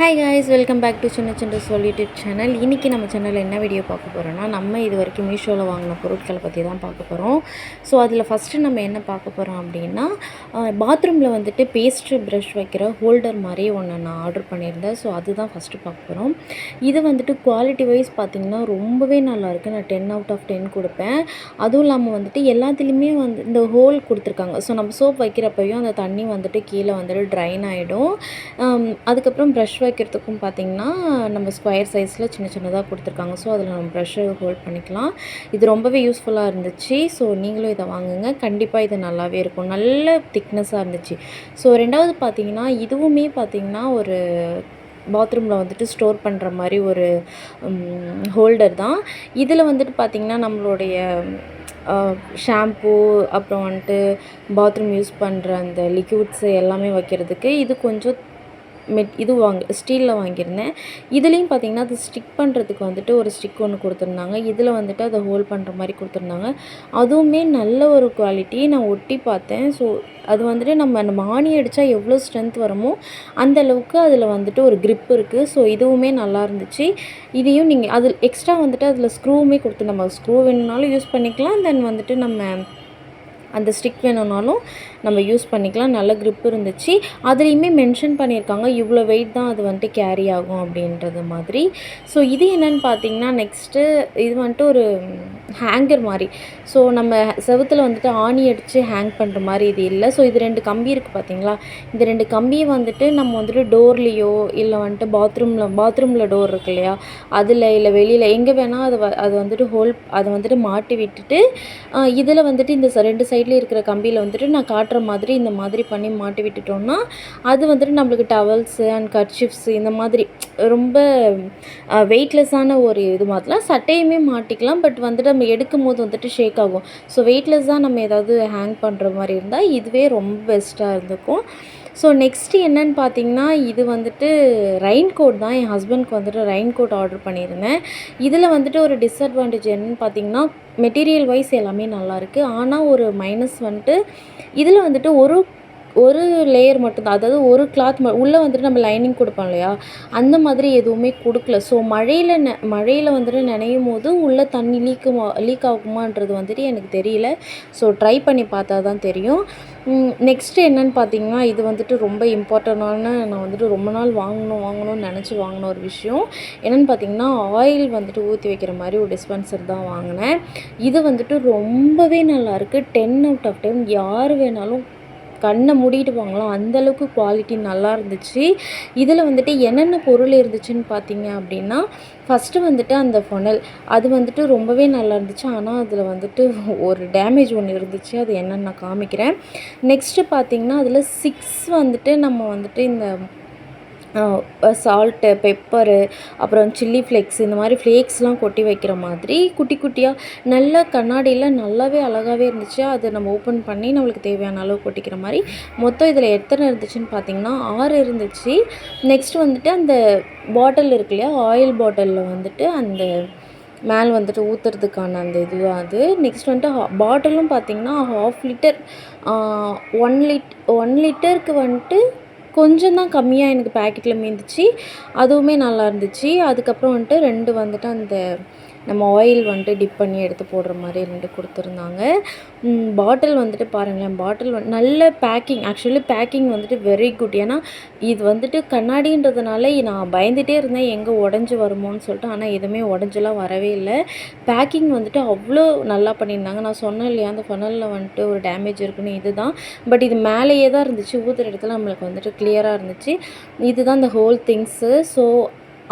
Hi guys welcome back to சின்ன சின்ன சொல் யூடியூப் சேனல் இன்றைக்கி நம்ம சேனலில் என்ன வீடியோ பார்க்க போகிறோன்னா நம்ம இது வரைக்கும் மீஷோவில் வாங்கின பொருட்களை பற்றி தான் பார்க்க போகிறோம் ஸோ அதில் ஃபஸ்ட்டு நம்ம என்ன பார்க்க போகிறோம் அப்படின்னா பாத்ரூமில் வந்துட்டு பேஸ்ட்ரி ப்ரஷ் வைக்கிற ஹோல்டர் மாதிரி ஒன்று நான் ஆர்டர் பண்ணியிருந்தேன். ஸோ அதுதான் ஃபஸ்ட்டு பார்க்க போகிறோம் இது வந்துட்டு குவாலிட்டி வைஸ் பார்த்திங்கன்னா ரொம்பவே நல்லாயிருக்கு நான் டென் அவுட் ஆஃப் டென் கொடுப்பேன். அதுவும் இல்லாமல் வந்துட்டு எல்லாத்துலேயுமே வந்து இந்த ஹோல் கொடுத்துருக்காங்க. ஸோ நம்ம சோப் வைக்கிறப்பையும் அந்த தண்ணி வந்துட்டு கீழே வந்துட்டு ட்ரைன் ஆகிடும் அதுக்கப்புறம் ப்ரஷ் வைக்கிறதுக்கும் பார்த்திங்கன்னா நம்ம ஸ்கொயர் சைஸில் சின்ன சின்னதாக கொடுத்துருக்காங்க. ஸோ அதில் நம்ம ப்ரெஷ்ஷை ஹோல்ட் பண்ணிக்கலாம். இது ரொம்பவே யூஸ்ஃபுல்லாக இருந்துச்சு. ஸோ நீங்களும் இதை வாங்குங்க. கண்டிப்பாக இது நல்லாவே இருக்கும். நல்ல திக்னஸாக இருந்துச்சு. ஸோ ரெண்டாவது பார்த்திங்கன்னா இதுவுமே பார்த்திங்கன்னா ஒரு பாத்ரூமில் வந்துட்டு ஸ்டோர் பண்ணுற மாதிரி ஒரு ஹோல்டர் தான். இதில் வந்துட்டு பார்த்திங்கன்னா நம்மளுடைய ஷாம்பூ அப்புறம் வந்துட்டு பாத்ரூம் யூஸ் பண்ணுற அந்த லிக்விட்ஸு எல்லாமே வைக்கிறதுக்கு இது கொஞ்சம் மெட் இது வாங்க ஸ்டீலில் வாங்கியிருந்தேன். இதுலேயும் பார்த்தீங்கன்னா அது ஸ்டிக் பண்ணுறதுக்கு வந்துட்டு ஒரு ஸ்டிக் ஒன்று கொடுத்துருந்தாங்க. இதில் வந்துட்டு அதை ஹோல்ட் பண்ணுற மாதிரி கொடுத்துருந்தாங்க. அதுவுமே நல்ல ஒரு குவாலிட்டி நான் ஒட்டி பார்த்தேன். ஸோ அது வந்துட்டு நம்ம நம்ம ஆணி அடித்தா எவ்வளோ ஸ்ட்ரென்த் வருமோ அந்த அளவுக்கு அதில் வந்துட்டு ஒரு க்ரிப் இருக்குது ஸோ இதுவுமே நல்லா இருந்துச்சு. இதையும் நீங்கள் அதில் எக்ஸ்ட்ரா வந்துட்டு அதில் ஸ்க்ரூவுமே கொடுத்து நம்ம ஸ்க்ரூ வேணும்னாலும் யூஸ் பண்ணிக்கலாம். தென் வந்துட்டு நம்ம அந்த ஸ்டிக் வேணும்னாலும் நம்ம யூஸ் பண்ணிக்கலாம். நல்ல க்ரிப் இருந்துச்சு. அதுலேயுமே மென்ஷன் பண்ணியிருக்காங்க. இவ்வளோ வெயிட் தான் அது வந்துட்டு கேரி ஆகும் அப்படின்றது மாதிரி. ஸோ இது என்னென்னு பார்த்தீங்கன்னா நெக்ஸ்ட்டு இது வந்துட்டு ஒரு ஹேங்கர் மாதிரி ஸோ நம்ம செவத்தில் வந்துட்டு ஆணி அடித்து ஹேங் பண்ணுற மாதிரி இது இல்லை. ஸோ இது ரெண்டு கம்பி இருக்குது பார்த்தீங்களா இந்த ரெண்டு கம்பியை வந்துட்டு நம்ம வந்துட்டு டோர்லேயோ இல்லை வந்துட்டு பாத்ரூமில் பாத்ரூமில் டோர் இருக்கு இல்லையா? அதில் இல்லை வெளியில் எங்கே வேணால் அது வ- அது வந்துட்டு ஹோல் அதை வந்துட்டு மாட்டி விட்டுட்டு இதில் வந்துட்டு இந்த ச- ரெண்டு சைட்லேயும் இருக்கிற கம்பியில் வந்துட்டு நான் காட்டுற மாதிரி இந்த மாதிரி பண்ணி மாட்டி விட்டுட்டோம்னா அது வந்துட்டு நம்மளுக்கு டவல்ஸு அண்ட் கர்ச்சிப்ஸு இந்த மாதிரி ரொம்ப வெயிட்லெஸ்ஸான ஒரு இது மாதிரிலாம் சட்டையுமே மாட்டிக்கலாம். பட் வந்துட்டு நம்ம எடுக்கும் போது வந்துட்டு ஷேக் ஆகும். ஸோ வெயிட்லெஸ்ஸாக நம்ம ஏதாவது ஹேங் பண்ணுற மாதிரி இருந்தால் இதுவே ரொம்ப பெஸ்ட்டாக இருந்திருக்கும் ஸோ நெக்ஸ்ட்டு என்னன்னு பார்த்தீங்கன்னா இது வந்துட்டு ரெயின் கோட் தான். என் ஹஸ்பண்ட்க்கு வந்துட்டு ரெயின் கோட் ஆர்டர் பண்ணியிருந்தேன். இதில் வந்துட்டு ஒரு டிஸ்அட்வான்டேஜ் என்னன்னு பார்த்தீங்கன்னா மெட்டீரியல் வைஸ் எல்லாமே நல்லாயிருக்கு ஆனால் ஒரு மைனஸ் வந்துட்டு இதில் வந்துட்டு ஒரு ஒரு லேயர் மட்டும்தான். அதாவது ஒரு கிளாத் ம உள்ளே வந்துட்டு நம்ம லைனிங் கொடுப்போம் இல்லையா? அந்த மாதிரி எதுவுமே கொடுக்கல. ஸோ மழையில் ந மழையில் வந்துட்டு நினையும் போது உள்ளே தண்ணி லீக்குமா லீக் ஆகுமான்றது வந்துட்டு எனக்கு தெரியல. ஸோ ட்ரை பண்ணி பார்த்தா தான் தெரியும் நெக்ஸ்ட்டு என்னன்னு பார்த்தீங்கன்னா இது வந்துட்டு ரொம்ப இம்பார்ட்டண்டான நான் வந்துட்டு ரொம்ப நாள் வாங்கணும் வாங்கணும்னு நினச்சி வாங்கின ஒரு விஷயம். என்னென்னு பார்த்தீங்கன்னா ஆயில் வந்துட்டு ஊற்றி வைக்கிற மாதிரி ஒரு டிஸ்பென்சர் தான் வாங்கினேன். இது வந்துட்டு ரொம்பவே நல்லாயிருக்கு டென் அவுட் ஆஃப் டென் யார் வேணாலும் கண்ணை மூடிட்டு வாங்கலாம் அந்தளவுக்கு குவாலிட்டி நல்லா இருந்துச்சு. இதில் வந்துட்டு என்னென்ன பொருள் இருந்துச்சுன்னு பார்த்தீங்க அப்படின்னா ஃபஸ்ட்டு வந்துட்டு அந்த ஃபொனல் அது வந்துட்டு ரொம்பவே நல்லா இருந்துச்சு. ஆனால் அதில் வந்துட்டு ஒரு டேமேஜ் ஒன்று இருந்துச்சு. அது என்னென்னு நான் காமிக்கிறேன். நெக்ஸ்ட்டு பார்த்திங்கன்னா அதில் சிக்ஸ் வந்துட்டு நம்ம வந்துட்டு இந்த சால்ட்டு பெப்பரு அப்புறம் சில்லி ஃப்ளேக்ஸ் இந்த மாதிரி ஃப்ளேக்ஸ்லாம் கொட்டி வைக்கிற மாதிரி குட்டி குட்டியாக நல்ல கண்ணாடியில் நல்லாவே அழகாகவே இருந்துச்சு. அதை நம்ம ஓப்பன் பண்ணி நம்மளுக்கு தேவையான அளவு கொட்டிக்கிற மாதிரி மொத்தம் இதில் எத்தனை இருந்துச்சுன்னு பார்த்தீங்கன்னா ஆறு இருந்துச்சு. நெக்ஸ்ட் வந்துட்டு அந்த பாட்டில் இருக்கு இல்லையா ஆயில் பாட்டிலில் வந்துட்டு அந்த மேல் வந்துட்டு ஊற்றுறதுக்கான அந்த இது அது. நெக்ஸ்ட் வந்துட்டு பாட்டிலும் பார்த்தீங்கன்னா half litre one lit one லிட்டருக்கு வந்துட்டு கொஞ்சம் தான் கம்மியாக எனக்கு பேக்கெட்டில் மீந்துச்சு. அதுவுமே நல்லா இருந்துச்சு. அதுக்கப்புறம் வந்துட்டு ரெண்டு வந்துட்டு அந்த நம்ம ஆயில் வந்துட்டு டிப் பண்ணி எடுத்து போடுற மாதிரி ரெண்டு கொடுத்துருந்தாங்க. பாட்டில் வந்துட்டு பாருங்களேன் பாட்டில் வந்து நல்ல பேக்கிங் ஆக்சுவலி பேக்கிங் வந்துட்டு வெரி குட் ஏன்னா இது வந்துட்டு கண்ணாடின்றதுனால நான் பயந்துகிட்டே இருந்தேன் எங்கே உடஞ்சி வருமோன்னு சொல்லிட்டு. ஆனால் எதுவுமே உடஞ்செல்லாம் வரவே இல்லை. பேக்கிங் வந்துட்டு அவ்வளோ நல்லா பண்ணியிருந்தாங்க. நான் சொன்னேன் இல்லையா அந்த ஃபனலில் வந்துட்டு ஒரு டேமேஜ் இருக்குன்னு இதுதான். பட் இது மேலேயே தான் இருந்துச்சு. ஊற்றுற இடத்துல நம்மளுக்கு வந்துட்டு கிளியராக இருந்துச்சு. இதுதான் இந்த ஹோல் திங்ஸு ஸோ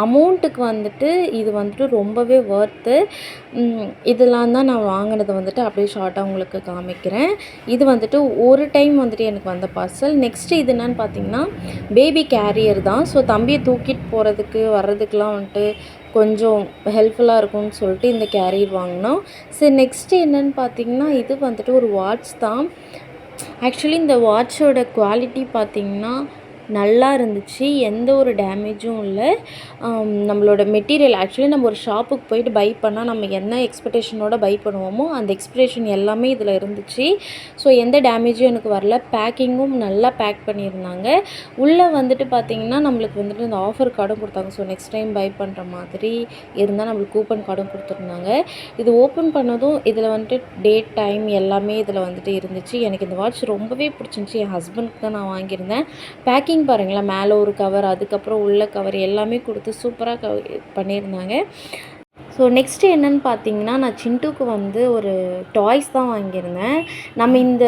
அமௌண்ட்டுக்கு வந்துட்டு இது வந்துட்டு ரொம்பவே ஒர்த்து இதெல்லாம் தான் நான் வாங்கினது வந்துட்டு அப்படியே ஷார்ட்டாக உங்களுக்கு காமிக்கிறேன். இது வந்துட்டு ஒரு டைம் வந்துட்டு எனக்கு வந்த பார்சல் நெக்ஸ்ட்டு இது என்னன்னு பார்த்தீங்கன்னா பேபி கேரியர் தான். ஸோ தம்பியை தூக்கிட்டு போகிறதுக்கு வர்றதுக்கெலாம் வந்துட்டு கொஞ்சம் ஹெல்ப்ஃபுல்லாக இருக்கும்னு சொல்லிட்டு இந்த கேரியர் வாங்கினோம். சரி நெக்ஸ்ட்டு என்னென்னு பார்த்தீங்கன்னா இது வந்துட்டு ஒரு வாட்ச் தான். ஆக்சுவலி இந்த வாட்சோட குவாலிட்டி பார்த்திங்கன்னா நல்லா இருந்துச்சு எந்த ஒரு டேமேஜும் இல்லை. நம்மளோட மெட்டீரியல் ஆக்சுவலி நம்ம ஒரு ஷாப்புக்கு போயிட்டு பை பண்ணால் நம்ம என்ன எக்ஸ்பெக்டேஷனோட பை பண்ணுவோமோ அந்த எக்ஸ்பெக்டேஷன் எல்லாமே இதில் இருந்துச்சு. ஸோ எந்த டேமேஜும் எனக்கு வரல. பேக்கிங்கும் நல்லா பேக் பண்ணியிருந்தாங்க. உள்ளே வந்துட்டு பார்த்தீங்கன்னா நம்மளுக்கு வந்துட்டு இந்த ஆஃபர் கார்டும் கொடுத்தாங்க. ஸோ நெக்ஸ்ட் டைம் பை பண்ணுற மாதிரி இருந்தால் நம்மளுக்கு கூப்பன் கார்டும் கொடுத்துருந்தாங்க. இது ஓப்பன் பண்ணதும் இதில் வந்துட்டு டேட் டைம் எல்லாமே இதில் வந்துட்டு இருந்துச்சு. எனக்கு இந்த வாட்ச் ரொம்பவே பிடிச்சிருந்துச்சி. என் ஹஸ்பண்ட்க்கு தான் நான் வாங்கியிருந்தேன். பேக்கிங் பாருங்களேன். மேலே ஒரு கவர் அதுக்கப்புறம் உள்ள கவர் எல்லாமே கொடுத்து சூப்பராக க பண்ணியிருந்தாங்க. ஸோ நெக்ஸ்ட்டு என்னன்னு பார்த்தீங்கன்னா நான் சிண்டுக்கு வந்து ஒரு டாய்ஸ் தான் வாங்கியிருந்தேன். நம்ம இந்த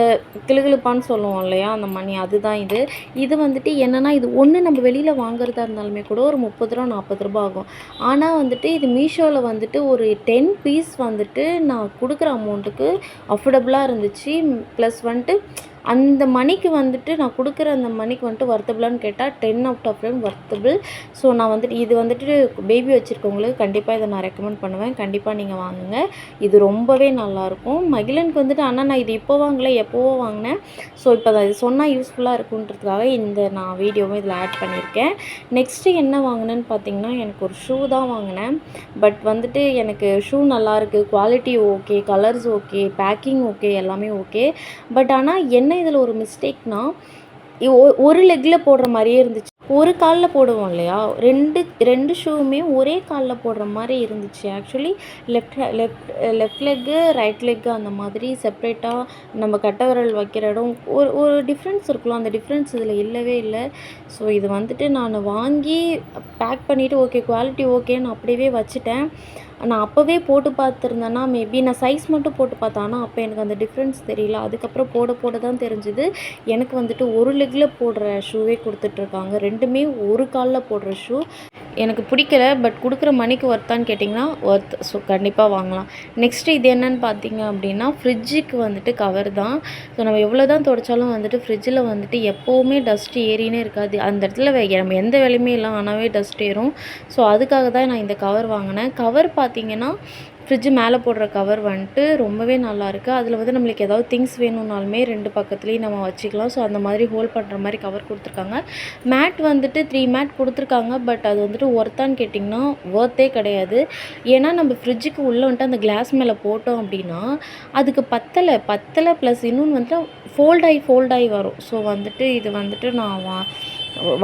கிளுகிளுப்பான்னு சொல்லுவோம் இல்லையா அந்த மணி அதுதான் இது. இது வந்துட்டு என்னென்னா இது ஒன்று நம்ம வெளியில் வாங்குறதா இருந்தாலுமே கூட ஒரு முப்பது ரூபா நாற்பது ரூபா ஆகும். ஆனால் வந்துட்டு இது மீஷோவில் வந்துட்டு ஒரு டென் பீஸ் வந்துட்டு நான் கொடுக்குற அமௌண்ட்டுக்கு அஃபோர்டபுளாக இருந்துச்சு. ப்ளஸ் வந்துட்டு அந்த மணிக்கு வந்துட்டு நான் கொடுக்குற அந்த மணிக்கு வந்துட்டு ஒர்த்தபிளானு கேட்டால் ten out of ten worthable so நான் வந்துட்டு இது வந்துட்டு பேபி வச்சுருக்கவங்களுக்கு கண்டிப்பாக இதை நான் ரெக்கமெண்ட் பண்ணுவேன். கண்டிப்பாக நீங்கள் வாங்குங்க. இது ரொம்பவே நல்லாயிருக்கும். மகிழனுக்கு வந்துட்டு ஆனால் நான் இது இப்போ வாங்கல எப்போவோ வாங்கினேன். ஸோ இப்போ அது சொன்னால் யூஸ்ஃபுல்லாக இருக்குன்றதுக்காக இந்த நான் வீடியோவும் இதில் ஆட் பண்ணியிருக்கேன். நெக்ஸ்ட்டு என்ன வாங்கினேன்னு பார்த்தீங்கன்னா எனக்கு ஒரு ஷூ தான் வாங்கினேன். பட் வந்துட்டு எனக்கு ஷூ நல்லாயிருக்கு. Quality okay colours okay packing okay எல்லாமே ஓகே பட் ஆனால் என்ன இதில் ஒரு மிஸ்டேக்னா ஒரு லெக்கில் போடுற மாதிரியே இருந்துச்சு. ஒரு காலில் போடுவோம் இல்லையா? ரெண்டு ரெண்டு ஷூவுமே ஒரே காலில் போடுற மாதிரி இருந்துச்சு. Actually left left left leg right leg அந்த மாதிரி செப்ரேட்டாக நம்ம கட்டவரல் வைக்கிற இடம் ஒரு ஒரு டிஃப்ரென்ஸ் இருக்கலாம் அந்த டிஃப்ரென்ஸ் இதில் இல்லவே இல்லை. ஸோ இது வந்துட்டு நான் வாங்கி பேக் பண்ணிவிட்டு ஓகே குவாலிட்டி ஓகேன்னு அப்படியே வச்சுட்டேன். நான் அப்போவே போட்டு பார்த்துருந்தேன்னா மேபி நான் சைஸ் மட்டும் போட்டு பார்த்தேன். ஆனால் அப்போ எனக்கு அந்த டிஃப்ரென்ஸ் தெரியல. அதுக்கப்புறம் போட போட தான் தெரிஞ்சுது. எனக்கு வந்துட்டு ஒரு லெக்கில் போடுற ஷூவே கொடுத்துட்ருக்காங்க ரெண்டுமே ஒரு காலில் போடுற ஷூ எனக்கு பிடிக்கல பட் கொடுக்குற மணிக்கு ஒர்த்தான்னு கேட்டிங்கன்னா ஒர்த் ஸோ கண்டிப்பாக வாங்கலாம். நெக்ஸ்ட்டு இது என்னன்னு பார்த்தீங்க அப்படின்னா ஃப்ரிட்ஜுக்கு வந்துட்டு கவர் தான். ஸோ நம்ம எவ்வளோ தான் துடைச்சாலும் வந்துட்டு ஃப்ரிட்ஜில் வந்துட்டு எப்போவுமே டஸ்ட் ஏறினே இருக்காது. அந்த இடத்துல வே- நம்ம எந்த வேலையுமே இல்லை ஆனாவே டஸ்ட் ஏறும். ஸோ அதுக்காக தான் நான் இந்த கவர் வாங்கினேன். கவர் பார்த்தீங்கன்னா ஃப்ரிட்ஜு மேலே போடுற கவர் வந்துட்டு ரொம்பவே நல்லாயிருக்கு அதில் வந்து நம்மளுக்கு ஏதாவது திங்ஸ் வேணும்னாலுமே ரெண்டு பக்கத்துலேயும் நம்ம வச்சுக்கலாம். ஸோ அந்த மாதிரி ஹோல்ட் பண்ணுற மாதிரி கவர் கொடுத்துருக்காங்க. மேட் வந்துட்டு த்ரீ மேட் கொடுத்துருக்காங்க. பட் அது வந்துட்டு ஒர்த்தான்னு கேட்டிங்கன்னா ஒர்த்தே கிடையாது. ஏன்னா நம்ம ஃப்ரிட்ஜுக்கு உள்ளே வந்துட்டு அந்த கிளாஸ் மேலே போட்டோம் அப்படின்னா அதுக்கு பத்தலை பத்தலை ப்ளஸ் இன்னொன்று வந்துட்டு ஃபோல்ட் ஆகி ஃபோல்ட் ஆகி வரும். ஸோ வந்துட்டு இது வந்துட்டு நான் வா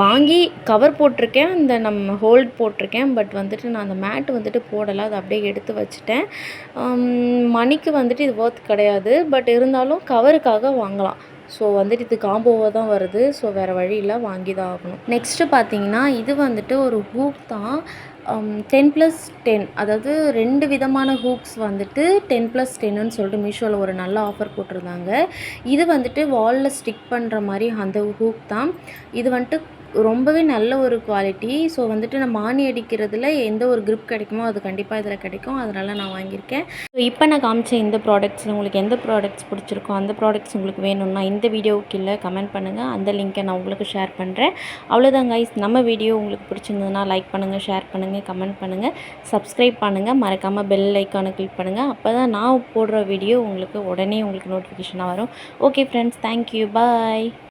வாங்கி கவர் போட்டிருக்கேன். அந்த நம்ம ஹோல்ட் போட்டிருக்கேன். பட் வந்துட்டு நான் அந்த மேட் வந்துட்டு போடலை. அதை அப்படியே எடுத்து வச்சுட்டேன். மணிக்கு வந்துட்டு இது ஒர்த் கிடையாது. பட் இருந்தாலும் கவருக்காக வாங்கலாம். ஸோ வந்துட்டு இது காம்போவாக தான் வருது. ஸோ வேறு வழி இல்லை. வாங்கி தான் ஆகணும். நெக்ஸ்ட்டு பார்த்தீங்கன்னா இது வந்துட்டு ஒரு ஹூக் தான். டென் ப்ளஸ் டென் அதாவது ரெண்டு விதமான ஹூக்ஸ் வந்துட்டு டென் ப்ளஸ் டென்னுன்னு சொல்லிட்டு மீஷோவில் ஒரு நல்ல ஆஃபர் போட்டிருந்தாங்க. இது வந்துட்டு வாலில் ஸ்டிக் பண்ணுற மாதிரி அந்த ஹூக் தான். இது வந்துட்டு ரொம்பவே நல்ல ஒரு குவாலிட்டி ஸோ வந்துட்டு நான் மானி அடிக்கிறதுல எந்த ஒரு க்ரிப் கிடைக்குமோ அது கண்டிப்பாக இதில் கிடைக்கும். அதனால நான் வாங்கியிருக்கேன். ஸோ இப்போ நான் காமிச்ச இந்த ப்ராடக்ட்ஸில் உங்களுக்கு எந்த ப்ராடக்ட்ஸ் பிடிச்சிருக்கோ அந்த ப்ராடக்ட்ஸ் உங்களுக்கு வேணும்னா இந்த வீடியோவுக்கு கீழே கமெண்ட் பண்ணுங்கள் அந்த லிங்க்கை நான் உங்களுக்கு ஷேர் பண்ணுறேன் அவ்வளோதான் கைஸ் நம்ம வீடியோ உங்களுக்கு பிடிச்சிருந்ததுன்னா லைக் பண்ணுங்கள் ஷேர் பண்ணுங்கள் கமெண்ட் பண்ணுங்கள் சப்ஸ்கிரைப் பண்ணுங்கள் மறக்காமல் பெல் ஐக்கானை கிளிக் பண்ணுங்கள் அப்போ தான் நான் போடுற வீடியோ உங்களுக்கு உடனே உங்களுக்கு நோட்டிஃபிகேஷனாக வரும். Okay friends thank you bye